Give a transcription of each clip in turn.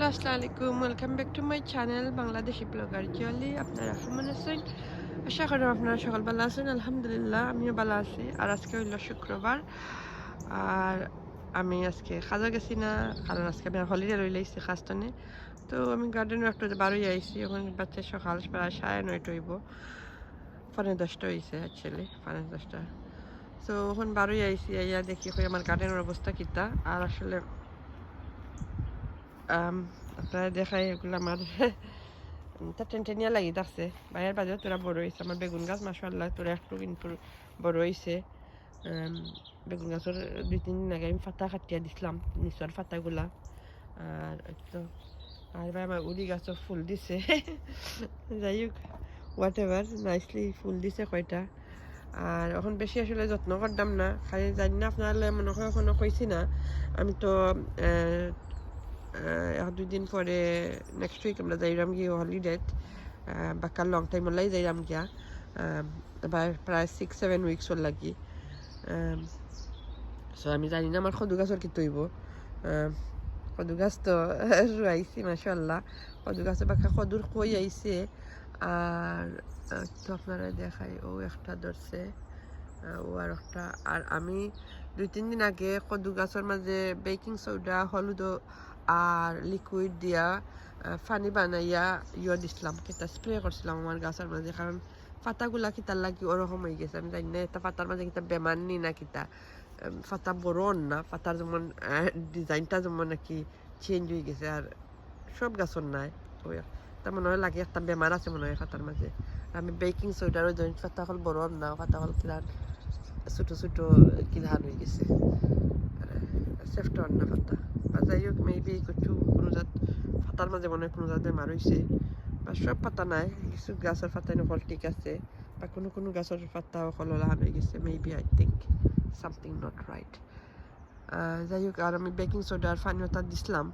Hello আসসালামু আলাইকুম welcome back to my channel Bangladeshi blogger Jiali আপনারা কেমন আছেন? আশা করি আপনারা সকাল ভালো আছেন। আলহামদুলিল্লাহ, আমিও ভালো আছি। আর আজকে হইল শুক্রবার। আর আমি আজকে খাজা গেছি না, কারণ আজকে আমি হলিডে রইলে আইসি খাস্তানে তো আমি গার্ডেনে একটু বারোই আইসি এখন বাচ্চা সকাল প্রায় সাড়ে নয়টা হইব। পনেরো দশটা হয়েছে অ্যাকচুয়ালি পনেরো দশটা। তো এখন বারোই আইসি আইয়া দেখি হয়ে আমার গার্ডেনের অবস্থা কিতা। আর আসলে আম, আপনারা দেখাই এগুলো আমার তা টেনটেনিয়া লাগি থাকছে। বাইরের বাজার তোরা বড় হয়েছে আমার বেগুন গাছ মাসাল্লাহ তোরা একটু কিন্তু বড় হয়েছে বেগুন গাছের দুই তিন দিন আগে আমি ফাতা কাটিয়া দিছিলাম নিচর ফাতাগুলা আর তো আর এবার আমার উড়ি গাছও ফুল দিছে। যাই হোক হোয়াট এভার নাইসলি ফুল দিছে কয়টা। আর এখন বেশি আসলে যত্ন করতাম না। খালি জানি না আপনার মনে হয় এখনও কইছি না। আমি তো এক দুই দিন পরে নেক্সট উইক আমরা যাইরাম গিয়ে হলিডেত বাক্কার লং টাইম ওলাই যাইরাম গিয়া এবার প্রায় সিক্স সেভেন উইকসর লাগি সো আমি জানি না আমার সদু গাছর কি তৈব সদু গাছ তো রুয়াইছি মাসাল্লাহ সদু গাছে বাক্কা সদুর কই আইছে আর তো আপনারা দেখাই ও একটা ধরছে ও আর একটা আর আমি দুই তিন দিন আগে কদু গাছের মাঝে বেকিং সোডা হলুদ আর লিকুইড দিয়া পানি বানাইয়া ইয়ে দিছিলাম কেটা স্প্রে করছিলাম আমার গাছের মাঝে কারণ পাতাগুলা কিতার লাগি ওরকম হয়ে গেছে, আমি জানি না এটা পাতার মাঝে কিতা বেমার নি না কিতা পাতা বড় না পাতার যেমন ডিজাইনটা যেমন নাকি চেঞ্জ হয়ে গেছে আর সব গাছর নাই ওই তার মনে হয় লাগে একটা বেমার আছে মনে হয় পাতার মাঝে আমি বেকিং সোডারও জয়েন্ট পাতা হল বড় না, পাতা হল কিলার ছোটো ছোটো কিলান হয়ে গেছে। সেফটা না পাতা বা যাই হোক মেবি কিছু কোনো জাত পাতার মাঝে মনে হয় কোনো জাত বেমার বা সব পাতা নাই, কিছু গাছের পাতা নকল ঠিক আছে। বা কোনো কোনো গাছের পাতা অকল লাহান হয়ে গেছে maybe I think something not right যাই হোক আর আমি বেকিং সোডা আর তার দিছিলাম।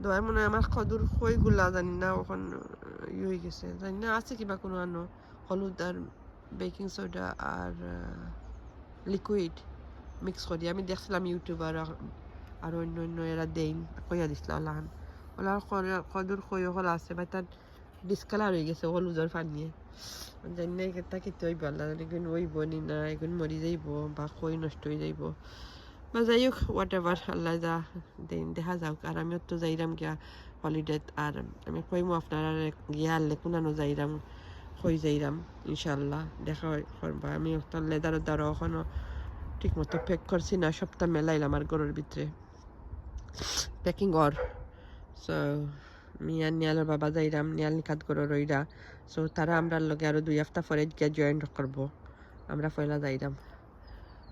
দোয়াই মনে হয় আমার খদুর খইগুলা জানি না ওখান ই হয়ে গেছে। জানি না আছে কিবা কোনো আনো। হলুদ আর বেকিং সোডা আর লিকুইড মিক্স করি আমি দেখছিলাম ইউটিউবার আর অন্য অন্য এরা দেইন কইয়া দিছিল লাহান ওলা কদুর কই হল আছে বা তার ডিসকালার হয়ে গেছে হলুদর পানিয়ে। জানি না এটা কি তৈব আল্লাহ এগুন ওইব নি না এগুন মরি যাইব, বা কই নষ্ট হয়ে যাইব। বা যাই হোক হোয়াট এভার আল্লাহ যা দেন দেখা যাওক। আর আমিও তো যাইরাম গিয়া হলিডেত আর আমি কইমু আপনারা গিয়া আনলে কোনানো যাইরাম কই যাইরাম ইনশাল্লাহ দেখা হয় করবা আমি লেদারও দ্বারা এখনও ঠিক মতো প্যাক করছি না, সপ্তাহ মেলাইলাম আমার ঘরের ভিতরে প্যাকিং অর সো মিয়া নিয়ালের বাবা যাইরাম নিয়াল নিখাত করে রইরা সো তারা আমরা লগে আরও দুই সপ্তাহ পরে গিয়া জয়েন করব আমরা পয়লা যাইরাম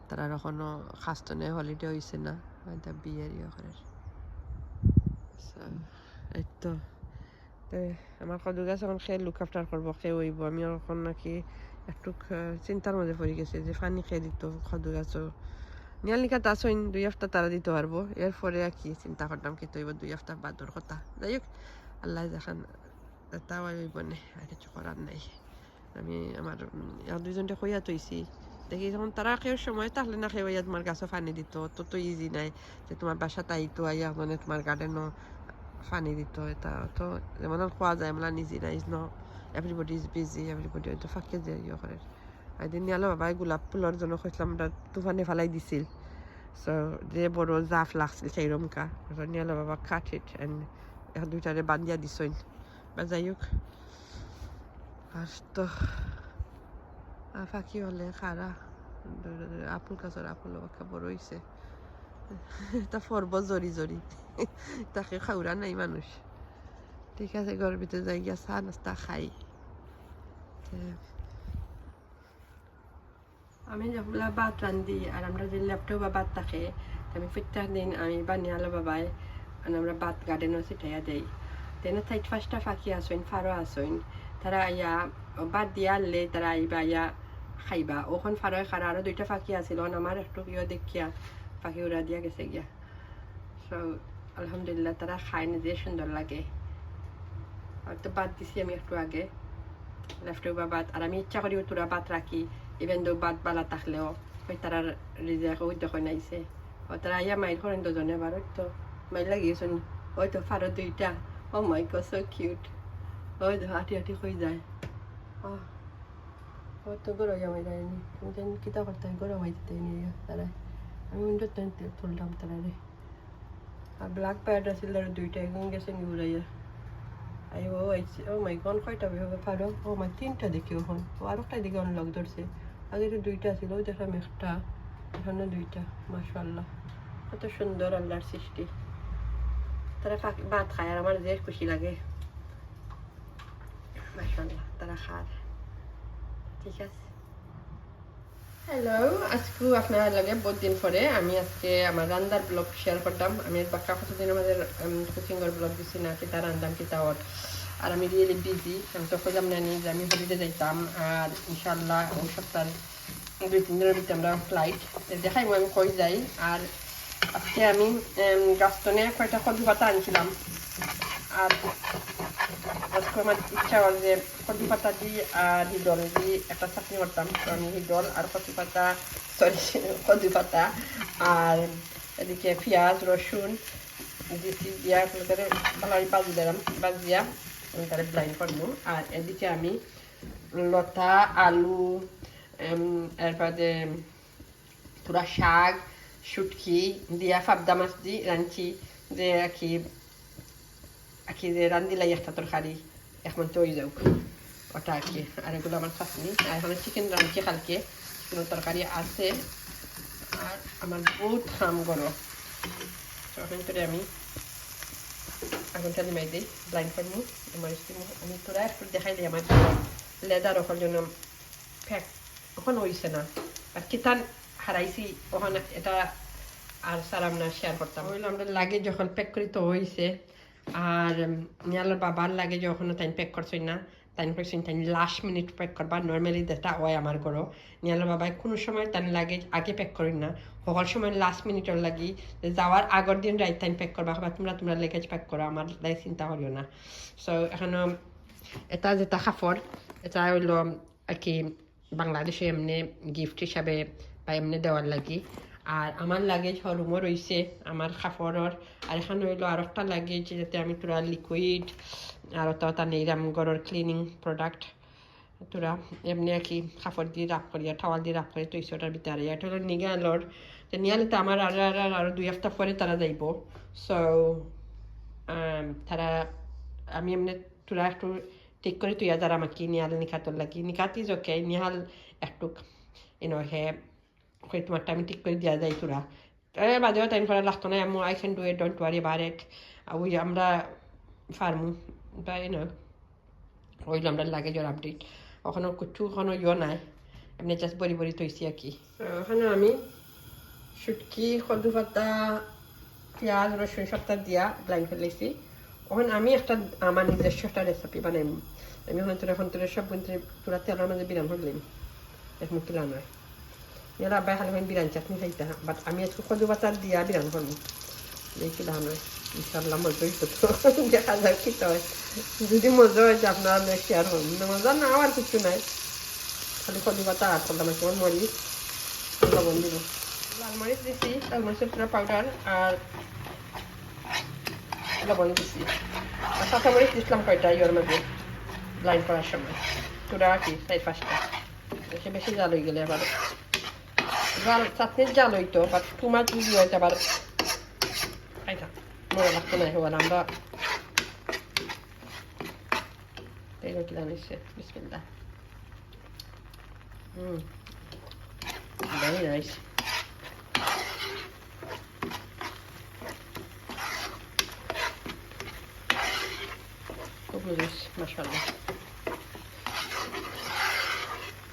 তারা এখনও খাস্তনে হলিডে হয়েছে না এটা বিয়ের ইয়ে করে So, এই তো আমার কদু গাছ এখন খেয়ে লুক আফটার করব খেয়ে হইব আমি এখন নাকি একটু চিন্তার মধ্যে পড়ে গেছি যে পানি খেয়ে দিত কদু গাছও নিয়াল নিকা তাছইন দুই সপ্তাহ তারা দিতে পারব এরপরে কি চিন্তা করতাম কি তৈব দুই সপ্তাহ বাদর কথা যাই হোক আল্লাহ দেখান তাও হইব আর কিছু করার নাই আমি আমার দুইজনটা কইয়া তৈছি দেখি যখন তারা কেউ সময় তাহলে না ইয়া তোমার গাছও পানি দিত তো তো ইজি নাই যে তোমার বাসা তাইতো আইয়া মানে তোমার গার্ডেনও পানি দিত এটা তো যেমন খোৱা যায় মানে নিজে নাই ন এভরিবডি ইজ বিজি এভরিবডি হয়তো ফাঁকে যে ইয়ে করে এদিন নিয়ালো বাবাই গোলাপ ফুলের জন্য কৈছিলাম তুফানে ফালাই দিছিল। সো যে বড় জাফ লাগছিল সেই রমকা নিয়ালো বাবা কাট ইট এন্ড দুইটারে বান্ধিয়া দিছইন বা যাই হোক আর ফাঁকি হলে খারা আপুল গাছের আপুল বড় হয়েছে তা ফরব জরি জরি তাকে খাওয়া নাই মানুষ ঠিক আছে ঘরের ভিতরে যাই গিয়া চা নাস্তা খাই। আমি যখন ভাত রান্ধি আর আমরা যে ল্যাপটপ বা ভাত থাকে আমি প্রত্যেক দিন আমি বানিয়ালো বাবাই আর আমরা ভাত গার্ডেনও ছিটাইয়া দেই। তেনে থাইট ফার্স্টটা ফাঁকি আসইন ফারো আসইন তারা আইয়া বাদ দিয়া আনলে তারা আইবা ইয়া খাইবা। ওখন ফারোয় খারা আরও দুইটা ফাঁকি আছিল। আমার একটু ইয়ে দেখিয়া ফাঁকি উড়া দিয়া গেছে গিয়া। সো আলহামদুলিল্লাহ তারা খায় নিজে সুন্দর লাগে। আর তো বাদ দিছি আমি একটু আগে। লেফট বা বাদ আর আমি ইচ্ছা করি তোরা বাদ রাখি ইভেন দো বাদ বালা থাকলেও ওই তারা রিজাক ওই তখন আইসে ও তারা ইয়া মাইল করেন দুজনে আবার ওই তো মাইল লাগিয়েছেন ওই তো ফারো দুইটা oh my god so cute ওই দেখো হাঁটি হাঁটি হয়ে যায় আহ, ওর তো গরম জামাই যায়নি তুমি জানি কিতা করতে গরম হয়ে যেতে নিয়ে তারা আমি উইন্ডো তুললাম তারা রে আর ব্ল্যাক প্যাড আছিল আর দুইটা এখন গেছে নি উড়াইয়া আই ও আইছে ও মাই গন কয়টা হবে পারো ও মাই তিনটা দেখি ওখান ও আর একটা দিকে অনেক লগ ধরছে আগে তো দুইটা ছিল, ওই দেখলাম একটা এখানে দুইটা মাশাল্লাহ কত সুন্দর আল্লাহর সৃষ্টি। তারা ভাত খায় আর আমার যে খুশি লাগে। মাশাল্লাহ তারা ঠিক আছে। হ্যালো আজকে আপনার লাগে বহুত দিন পরে আমি আজকে আমার রান্নার ব্লগ শেয়ার করতাম। আমি বাক্কা কতদিন আমাদের ব্লগ দিছি না, কিতা রান্দাম আর আমি রিয়েলি বিজি আমি তো খোঁজাম না যে আমি হলিডে যাইতাম আর ইনশাল্লাহ ওই সপ্তাহ দুই, তিন দিনের ভিতরে আমরা ফ্লাইট দেখাই আমি কই যাই। আর আজকে আমি গাছটনে কয়টা কদু পাতা আনছিলাম। আর আজকে আমার ইচ্ছা হল যে কদু পাতা দিয়ে আর হিডল দিয়ে একটা চাটনি করতাম। তো আমি হিডল আর কদু পাতা সরি কদু পাতা আর এদিকে পেঁয়াজ, রসুন দিচ্ছি দিয়া করে ভালো বাজি দিলাম, বাজিয়া আমি তাহলে ব্লাইন্ড করব। আর এদিকে আমি লতা আলু এরপরে পুরা শাক শুটকি দিয়া ফাবদা মাছ দি রাঁধছি যে আখি কি যে রান্ধিলাই একটা তরকারি এখন তো যাওক। ওটা আর কি আর এগুলো আমার চাটনি। আর এখানে চিকেন রাঁধছি কালকে। চিকেন তরকারি আছে। আর আমার বহুত খাম গরো তখন করে আমি আগুনটা নিমাই দিই ব্লাইন্ড করব আমার আমি তোরা একটু দেখাই দিই আমার লেদার ওখান জন্য ফ্যাক ওখানে হইছে না আর কিতান হারাইছি ওখানে এটা আর স্যার আমরা শেয়ার করতাম হইল আমরা লাগে যখন প্যাক করি তো হয়েছে আর নিয়ালোর বাবার লাগে যখন তাই প্যাক করছই না তাই করছেন তাই লাস্ট মিনিট প্যাক করবা নর্মালি যেটা হয় আমার করো নিয়ালোর বাবাই কোনো সময় তাই লাগে আগে প্যাক করি না। সকল সময় লাস্ট মিনিটের লাগি যাওয়ার আগের দিন রাইট টাইম প্যাক করবা। বা তোমরা তোমরা লেগেজ প্যাক করো, আমার লাই চিন্তা করিও না। সো এখানে এটা যেটা কাপড় এটা হইল কি বাংলাদেশে এমনি গিফট হিসাবে বা এমনি দেওয়ার লাগি। আর আমার লাগেজ রুমও রয়েছে আমার কাপড়ের আর এখানে হইল আর একটা লাগেজ যাতে আমি তোরা লিকুইড আর তো তা নেইরাম গড়ের ক্লিনিং প্রোডাক্ট তোরা এমনি আর কি কাপড় দিয়ে রাখ করিয়া টাওয়াল দিয়ে রাখ করি তুইশো ওটার ভিতরে। এটা হলো নিগে আলোর তো নিয়ালে তো আমার আর আর, আরও দুই সপ্তাহ পরে তারা যাইব। সো তারা, আমি এমনি তোরা একটু ঠিক করে তুই যারা আমাকে নিয়াল নিখাতর লাগি। নিখাতি ওকে নিহাল একটু ইনো হে কই তোমারটা আমি ঠিক করে দেওয়া যায় তোরা। এর বাদেও টাইম করা লাগতো না আমি I can do it don't worry বার ইট ওই আমরা ফার্মু বা ইনো ওইগুলো আমরা লাগে জোর আপডেট ওখানে কিছু কোনো ইয়ে নাই। এমনি জাস্ট বড়ি বড়ি তৈছি আর কি। ওখানে আমি শুটকি, কদু পাতা, পেঁয়াজ, রসুন সবটা দিয়া ব্লাইন্ড ফেলেছি ওখানে আমি একটা, আমার নিজস্ব একটা রেসিপি বানাইম। আমি ওখানে তোরা এখন তোরা সব তোরা তেলের মাঝে বিরাম হলাম এখন তুলা নয় এরা আব্বাই খালি আমি বিরান চাটনি খাইতে বাট আমি আজকে কদু পাতার দিয়া বিরান করব দেখি দাম ইনশাল্লাহ মজাই তো দেখা যাক কি হয় যদি মজা হয় যে আপনারা শেয়ার হন মজা না আর কিছু নাই খালি কদু পাতা আর করলাম কেমন মরিচ লবণ দিব লাল মরিচ দিছি লাল মরিচের পুরো পাউডার আর লবণ দিছি আর কাঁচা মরিচ দিছিলাম কয়টা ইয়ের মধ্যে লাইন করার সময় তোরা কি চার পাঁচটা বেশি বেশি জাল হয়ে গেলে আবার জাল চাটনির জাল হইতো বাট তোমার যদি হইতে আবার খাইতা মনে লাগতো না হওয়ার আমরা তেল কিনা নিচ্ছে বিসমিল্লা হুম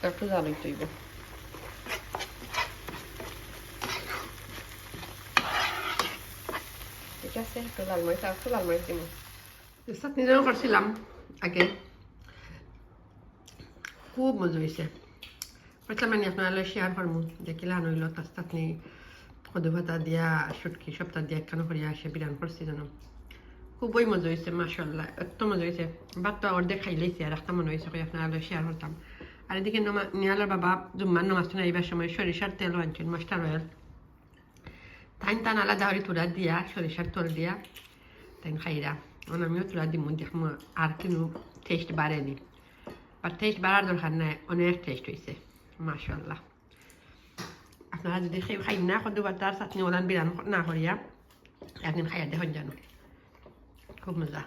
একটু জালই তৈব ঠিক আছে আর একটু লাল খুব মজা হয়েছে করছিলাম মানে চাটনি কদু ভাতা দিয়া শুটকি সপ্তাহ দিয়া কেন করিয়া আসে বিরান করছি যেন খুবই মজা হয়েছে মাসাল্লাহ এত মজা হয়েছে ভাতটা অর্ধেক খাইলেইছে আর একটা মনে হয়েছে আপনারা শেয়ার করতাম আর এদিকে নিয়ালার বাবা জুম্মার নমাজ এইবার সময় সরিষার তেল আনছেন মাস্টার অয়েল তাইন তান আলাদা হরি তুরা দিয়া সরিষার তেল দিয়া তাইন খাইরা এখন আমিও তোলা দিব দেখব আর কিন্তু টেস্ট বাড়েনি আর টেস্ট বাড়ার দরকার নাই অনেক টেস্ট হয়েছে মাশাল্লাহ আপনারা যদি খাই খাই না কদু বাটার চাটনি ওলান বিরান না করিয়া একদিন খাইয়া দেখুন জানো খুব মজা